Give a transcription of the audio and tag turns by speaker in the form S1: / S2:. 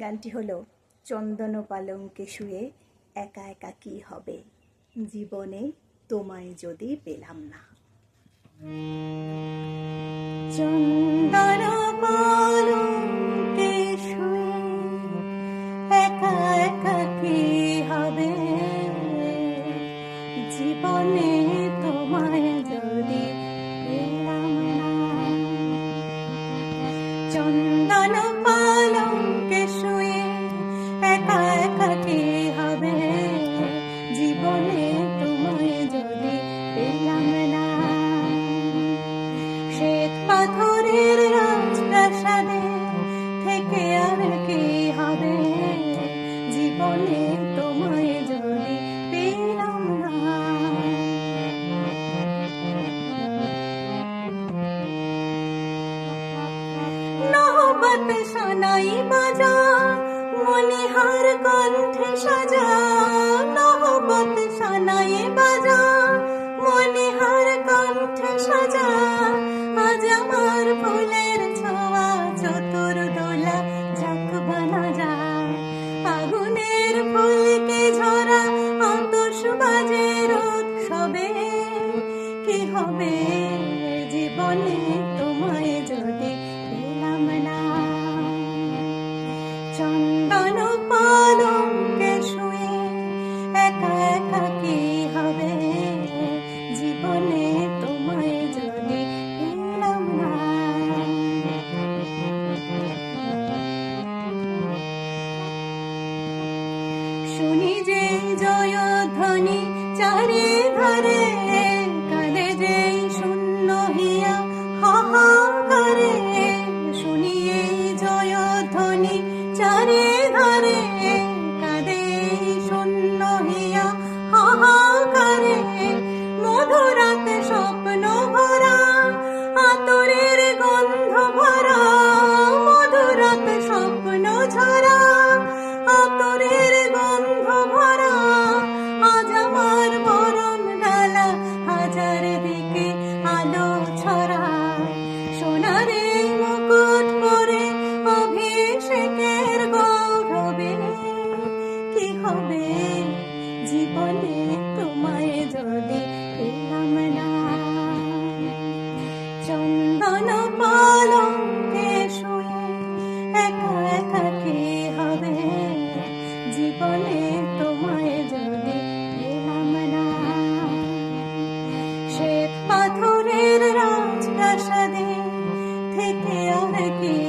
S1: গানটি হলো, চন্দন পালঙ্কে শুয়ে একা একা কি হবে? জীবনে তোমায় যদি পেলাম না। চন্দন নহবত সানাই বাজা মনিহার কণ্ঠে সাজা নহবত সানাই বাজা মনিহার কণ্ঠে সাজা। আজ আমার ফুলের ছোঁয়া, চতুর দোলা, ঝাঁক বানা যা। আগুনের ফুলকে ঝরা আতস বাজের উৎসবে, কি হবে জীবনে? শুনি যে জয়ধ্বনি চারি ধারে জীবনে তোমায় যদি পেলাম না। চন্দন পালকে শুয়ে একা একা কি হবে? জীবনে তোমায় যদি পেলাম না। শ্বেত পাথরের রাজপ্রাসাদে থেকে আর